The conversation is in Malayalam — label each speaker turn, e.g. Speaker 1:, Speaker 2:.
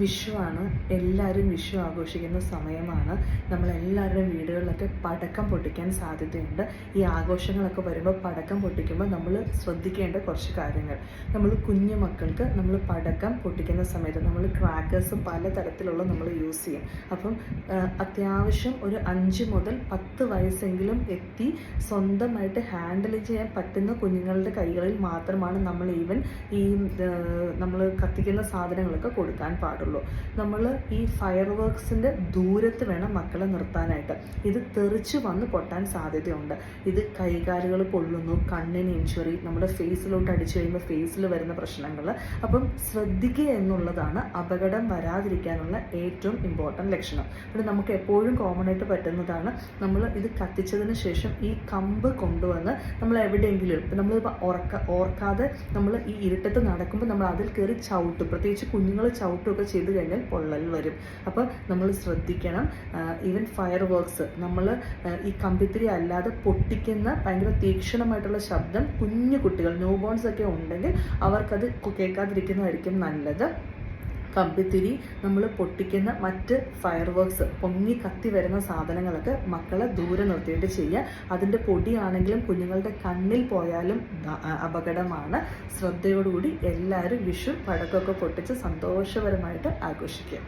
Speaker 1: വിഷുവാണ്. എല്ലാവരും വിഷു ആഘോഷിക്കുന്ന സമയമാണ്. നമ്മളെല്ലാവരുടെയും വീടുകളിലൊക്കെ പടക്കം പൊട്ടിക്കാൻ സാധ്യതയുണ്ട്. ഈ ആഘോഷങ്ങളൊക്കെ വരുമ്പോൾ പടക്കം പൊട്ടിക്കുമ്പോൾ നമ്മൾ ശ്രദ്ധിക്കേണ്ട കുറച്ച് കാര്യങ്ങൾ. നമ്മൾ കുഞ്ഞു മക്കൾക്ക് നമ്മൾ പടക്കം പൊട്ടിക്കുന്ന സമയത്ത് നമ്മൾ ക്രാക്കേഴ്സ് പല തരത്തിലുള്ള നമ്മൾ യൂസ് ചെയ്യും. അപ്പം അത്യാവശ്യം ഒരു അഞ്ച് മുതൽ പത്ത് വയസ്സെങ്കിലും എത്തി സ്വന്തമായിട്ട് ഹാൻഡിൽ ചെയ്യാൻ പറ്റുന്ന കുഞ്ഞുങ്ങളുടെ കൈകളിൽ മാത്രമാണ് നമ്മൾ ഈവൻ ഈ നമ്മൾ കത്തിക്കുന്ന സാധനങ്ങളൊക്കെ കൊടുക്കാൻ പാടുള്ളൂ. നമ്മൾ ഈ ഫയർ വർക്ക്സിന്റെ ദൂരത്ത് വേണം മക്കളെ നിർത്താനായിട്ട്. ഇത് തെറിച്ച് വന്ന് പൊട്ടാൻ സാധ്യതയുണ്ട്. ഇത് കൈകാലുകൾ പൊള്ളുന്നു കണ്ണിന് ഇഞ്ചുറി നമ്മുടെ ഫേസിലോട്ട് അടിച്ചു കഴിയുമ്പോൾ ഫേസിൽ വരുന്ന പ്രശ്നങ്ങൾ അപ്പം ശ്രദ്ധിക്കുക എന്നുള്ളതാണ് അപകടം വരാതിരിക്കാനുള്ള ഏറ്റവും ഇമ്പോർട്ടന്റ് ലക്ഷണം. പിന്നെ നമുക്ക് എപ്പോഴും കോമൺ ആയിട്ട് പറ്റുന്നതാണ് നമ്മൾ ഇത് കത്തിച്ചതിന് ശേഷം ഈ കമ്പ് കൊണ്ടുവന്ന് നമ്മൾ എവിടെയെങ്കിലും ഇപ്പം നമ്മളിപ്പോൾ ഓർക്ക ഓർക്കാതെ നമ്മൾ ഈ ഇരുട്ടത്ത് നടക്കുമ്പോൾ നമ്മൾ അതിൽ കയറി ചവിട്ടും. പ്രത്യേകിച്ച് കുഞ്ഞുങ്ങൾ ചവിട്ടുമൊക്കെ ചെയ്ത് കഴിഞ്ഞാൽ പൊള്ളൽ വരും. അപ്പോൾ നമ്മൾ ശ്രദ്ധിക്കണം. ഈവൻ ഫയർ വർക്ക്സ് നമ്മൾ ഈ കമ്പിത്തിരി അല്ലാതെ പൊട്ടിക്കുന്ന ഭയങ്കര തീക്ഷണമായിട്ടുള്ള ശബ്ദം കുഞ്ഞു കുട്ടികൾ ന്യൂ ബോൺസ് ഒക്കെ ഉണ്ടെങ്കിൽ അവർക്കത് കേൾക്കാതിരിക്കുന്നതായിരിക്കും നല്ലത്. കമ്പിത്തിരി നമ്മൾ പൊട്ടിക്കുന്ന മറ്റ് ഫയർ വർക്ക്സ് പൊങ്ങി കത്തി വരുന്ന സാധനങ്ങളൊക്കെ മക്കളെ ദൂരെ നിർത്തിയിട്ട് ചെയ്യുക. അതിന്റെ പൊടിയാണെങ്കിലും കുഞ്ഞുങ്ങളുടെ കണ്ണിൽ പോയാലും അപകടമാണ്. ശ്രദ്ധയോടുകൂടി എല്ലാവരും വിഷു പടക്കമൊക്കെ പൊട്ടിച്ച് സന്തോഷപരമായിട്ട് ആഘോഷിക്കുക.